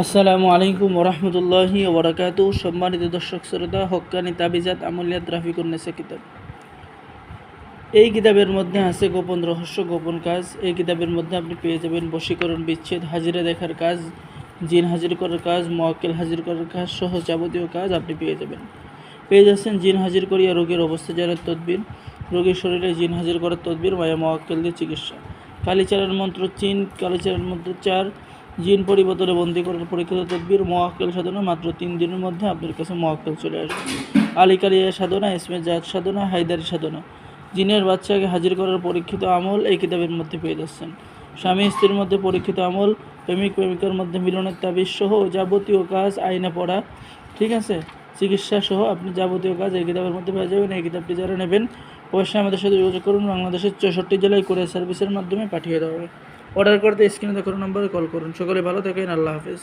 আসসালামু আলাইকুম ওরহমতুল্লাহি ওবরাকাত সম্মানিত দর্শক, শ্রোতা, হক্কানি তাবিজাত আমলিয়াত রাফিকুন নেসা কিতাব। এই কিতাবের মধ্যে আছে গোপন রহস্য, গোপন কাজ। এই কিতাবের মধ্যে আপনি পেয়ে যাবেন বশীকরণ বিচ্ছেদ, হাজিরা দেখার কাজ, জিন হাজির করার কাজ মোয়াক্কেল হাজির করার কাজ, সহ যাবতীয় কাজ আপনি পেয়ে যাবেন। পেয়ে যাচ্ছেন জিন হাজির করিয়া রোগীর অবস্থা জানার তদবির। রোগীর শরীরে জিন হাজির করার তদবির মায়া মোয়াক্কেল দিয়ে চিকিৎসা। কালীচারের মন্ত্র চিন, কালীচারের মন্ত্র চার জিন পরিবর্তনে বন্দি করার পরীক্ষিত তদবির মোয়াক্কেল সাধনা মাত্র তিন দিনের মধ্যে আপনার কাছে মোয়াক্কেল চলে আসবে। আলী কালিয়া সাধনা, ইসমে জাত সাধনা, হায়দারি সাধনা। জিনের বাচ্চাকে হাজির করার পরীক্ষিত আমল এই কিতাবের মধ্যে পেয়ে যাচ্ছেন। স্বামী স্ত্রীর মধ্যে পরীক্ষিত আমল, প্রেমিক প্রেমিকার মধ্যে মিলনের তাবিজ সহ যাবতীয় কাজ আইনে পড়া, ঠিক আছে? চিকিৎসা সহ আপনি যাবতীয় কাজ এই কিতাবের মধ্যে পেয়ে যাবেন। এই কিতাবটি যারা নেবেন, অবশ্যই আমাদের সাথে যোগাযোগ করুন। বাংলাদেশের চৌষট্টি জেলায় করে সার্ভিসের মাধ্যমে পাঠিয়ে দেওয়া হবে। অর্ডার করতে স্ক্রিনে দেখানো নম্বরে কল করুন। সকলে ভালো থাকেন আল্লাহ হাফেজ।